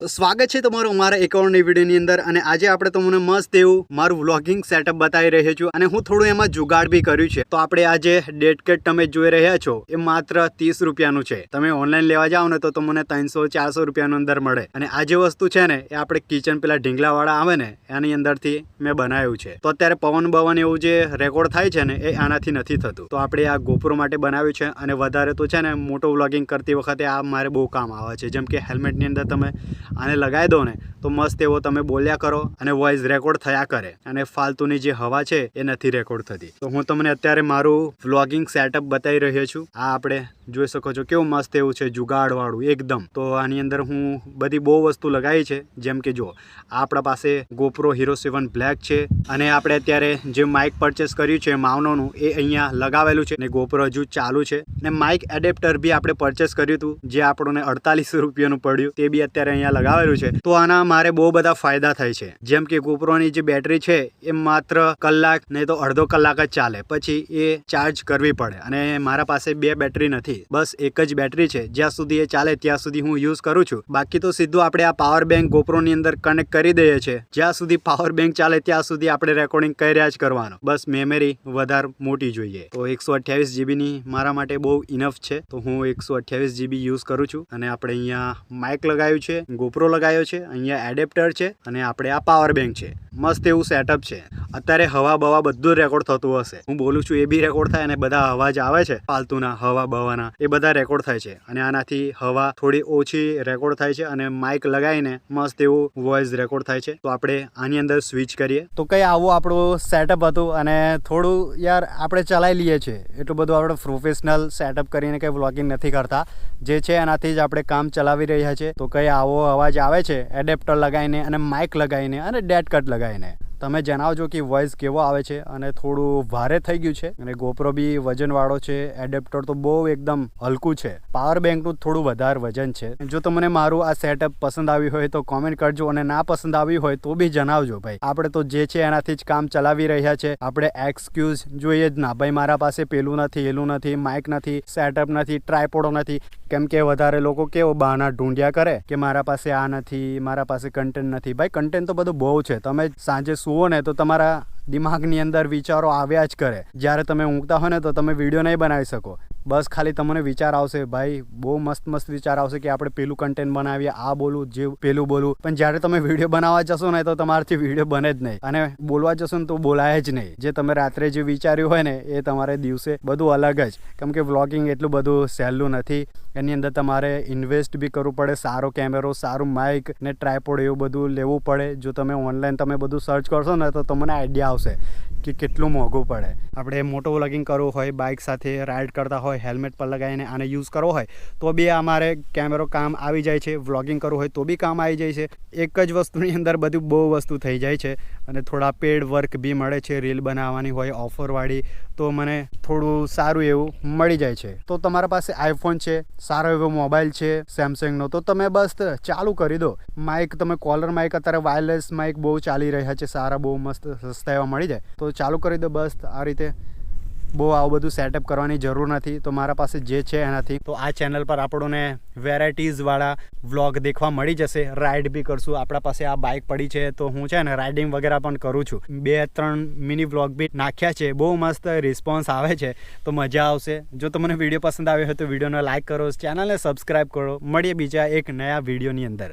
સ્વાગત છે તમારું અમારા એકાઉન્ટની વિડીયોની અંદર અને આજે આપણે તમને મસ્ત એવું મારું વ્લોગિંગ સેટઅપ બતાવી રહ્યો છું અને હું થોડું એમાં જુગાડ બી કર્યું છે. તો આપણે આજે ડેટ કેટ તમે જોઈ રહ્યા છો, એ માત્ર ત્રીસ રૂપિયાનું છે. તમે ઓનલાઈન લેવા જાઓ ને તો તમને ત્રણસો, ચારસો રૂપિયાનું અંદર મળે. અને આ જે વસ્તુ છે ને, એ આપણે કિચન પેલા ઢીંગલાવાળા આવે ને, એની અંદરથી મેં બનાવ્યું છે. તો અત્યારે પવન, બવન એવું જે રેકોર્ડ થાય છે ને, એ આનાથી નથી થતું. તો આપણે આ ગોપરો માટે બનાવ્યું છે અને વધારે તો છે ને, મોટો વ્લોગિંગ કરતી વખતે આ મારે બહુ કામ આવે છે. જેમ કે હેલ્મેટની અંદર તમે આને લગાવી દો ને, તો મસ્ત એવો તમે બોલ્યા કરો અને વોઇસ રેકોર્ડ થયા કરે. અને ફાલતુની જે હવા છે, એ નથી રેકોર્ડ થતી. તો હું તમને અત્યારે મારું વ્લોગિંગ સેટઅપ બતાવી રહ્યો છું. આ આપણે જોઈ શકો છો કેવું મસ્ત એવું છે જુગાડવાળું એકદમ. તો આની અંદર હું બધી બહુ વસ્તુ લગાવી છે, જેમ કે જો આપણા પાસે ગોપ્રો હીરો સેવન બ્લેક છે અને આપણે અત્યારે જે માઇક પરચેસ કર્યું છે માવનોનું, એ અહીંયા લગાવેલું છે ને ગોપ્રો હજુ ચાલુ છે. ને માઇક એડેપ્ટર બી આપણે પરચેસ કર્યું હતું, જે આપણને અડતાલીસ રૂપિયાનું પડ્યું, તે બી અત્યારે અહીંયા લગાવેલું છે. તો આના મારે બહુ બધા ફાયદા થાય છે. જેમ કે ગોપ્રોની જે બેટરી છે, એ માત્ર કલાક નહીં તો અડધો કલાક જ ચાલે. પછી એ ચાર્જ કરવી પડે અને મારા પાસે બે બેટરી નથી. બસ એક જ બેટરી છે. જ્યાં સુધી એ ચાલે ત્યાં સુધી હું યુઝ કરું છું. બાકી તો સીધું આપણે આ પાવર બેંક ગોપ્રોની અંદર કનેક્ટ કરી દઈએ છીએ જ્યાં સુધી પાવર બેંક ચાલે ત્યાં સુધી આપણે રેકોર્ડિંગ કર્યા જ કરવાનું. બસ મેમરી વધારે મોટી જોઈએ. તો એકસો અઠ્યાવીસ જીબીની મારા માટે બહુ ઇનફ છે. તો હું એકસો અઠ્યાવીસ જીબી યુઝ કરું છું. અને આપણે અહીંયા માઇક લગાવ્યું છે. ગોપ્રો લગાવ્યો છે. અહીંયા એડેપ્ટર છે. અને આપણે આ પાવર બેંક છે. મસ્ત એવું સેટઅપ છે. અત્યારે હવા બવા બધું રેકોર્ડ થતું હશે. હું બોલું છું એ બી રેકોર્ડ થાય અને બધા અવાજ આવે છે. ફાલતુના હવા બવાના એ બધા રેકોર્ડ થાય છે. અને આનાથી હવા થોડી ઓછી રેકોર્ડ થાય છે અને માઇક લગાવીને મસ્ત એવું વોઇસ રેકોર્ડ થાય છે. તો આપણે આની અંદર સ્વિચ કરીએ. તો કઈ આવું આપણું સેટઅપ હતું અને થોડું યાર આપણે ચલાવી લઈએ છીએ. એટલું બધું આપણે પ્રોફેશનલ સેટઅપ કરીને કંઈ વ્લોગિંગ નથી કરતા. જે છે એનાથી જ આપણે કામ ચલાવી રહ્યા છે તો કઈ આવો અવાજ આવે છે? એડેપ્ટર લગાવીને અને માઇક લગાવીને અને ડેડ કટ લગાવીને. যায় না તમે જણાવજો કે વોઇસ કેવો આવે છે અને થોડું ભારે થઈ ગયું છે. અને ગોપરો બી વજનવાળો છે એડેપ્ટર તો બહુ એકદમ હલકું છે. પાવર બેંકનું થોડું વધારે વજન છે. જો તમને મારું આ સેટઅપ પસંદ આવ્યું હોય તો કોમેન્ટ કરજો અને ના પસંદ આવ્યું હોય તો બી જણાવજો ભાઈ. આપણે તો જે છે એનાથી જ કામ ચલાવી રહ્યા છે. આપણે એક્સક્યુઝ જોઈએ જ ના ભાઈ. મારા પાસે પેલું નથી, એલું નથી માઇક નથી સેટઅપ નથી ટ્રાયપોડો નથી. કેમ કે વધારે લોકો કેવો બહાના ઢૂંઢ્યા કરે કે મારા પાસે આ નથી, મારા પાસે કન્ટેન્ટ નથી. ભાઈ કન્ટેન્ટ તો બધું બહુ છે. તમે સાંજે સુવો ને તો તમારા દિમાગની અંદર વિચારો આવ્યા જ કરે. જ્યારે તમે ઊંઘતા હો ને તો તમે વીડિયો નહીં બનાવી શકો. બસ ખાલી તમને વિચાર આવશે, ભાઈ, બહુ મસ્ત મસ્ત વિચાર આવશે કે આપણે પેલું કન્ટેન્ટ બનાવીએ, આ બોલું, જે પેલું બોલું. પણ જ્યારે તમે વીડિયો બનાવવા જશો ને, તો તમારાથી વીડિયો બને જ નહીં. અને બોલવા જશો ને, તો બોલાય જ નહીં. જે તમે રાત્રે જે વિચાર્યું હોય ને, એ તમારે દિવસે બધું અલગ જ. કેમ કે વ્લોગિંગ એટલું બધું સહેલું નથી. એની અંદર તમારે ઇન્વેસ્ટ બી કરવું પડે, સારો કેમેરો સારું માઇક ને ટ્રાયપોડ એવું બધું લેવું પડે. જો તમે ઓનલાઈન તમે બધું સર્ચ કરશો ને, તો તમને આઈડિયા આવશે. કે કેટલું મોંઘું પડે. આપણે મોટો વ્લોગિંગ કરવું હોય બાઇક સાથે રાઇડ કરતા હોય હેલ્મેટ પર લગાવીને આને યુઝ કરવો હોય, તો બી અમારે કેમેરો કામ આવી જાય છે. વ્લોગિંગ કરવું હોય તો બી કામ આવી જાય છે. એક જ વસ્તુની અંદર બધું બહુ વસ્તુ થઈ જાય છે અને થોડા પેડ વર્ક બી મળે છે રીલ બનાવવાની હોય ઓફરવાળી તો મને થોડું સારું એવું મળી જાય છે. તો તમારા પાસે આઈફોન છે, સારો એવો મોબાઈલ છે સેમસંગનો તો તમે બસ ચાલુ કરી દો. માઇક તમે કોલર માઇક અત્યારે વાયરલેસ માઇક બહુ ચાલી રહ્યા છે, સારા બહુ મસ્ત સસ્તા એવા મળી જાય. તો ચાલુ કરી દો બસ, આ રીતે બહુ આવું બધું સેટઅપ કરવાની જરૂર નથી. તો મારા પાસે જે છે એનાથી. તો આ ચેનલ પર આપણને વેરાયટીઝવાળા વ્લોગ દેખવા મળી જશે. રાઇડ બી કરશું. આપણા પાસે આ બાઇક પડી છે તો હું છે ને રાઇડિંગ વગેરે પણ કરું છું. બે ત્રણ મિની વ્લોગ બી નાખ્યા છે. બહુ મસ્ત રિસ્પોન્સ આવે છે. તો મજા આવશે. જો તમને વીડિયો પસંદ આવ્યો હોય તો વિડીયોને લાઇક કરો. ચેનલને સબસ્ક્રાઈબ કરો. મળીએ બીજા એક નયા વિડીયોની અંદર.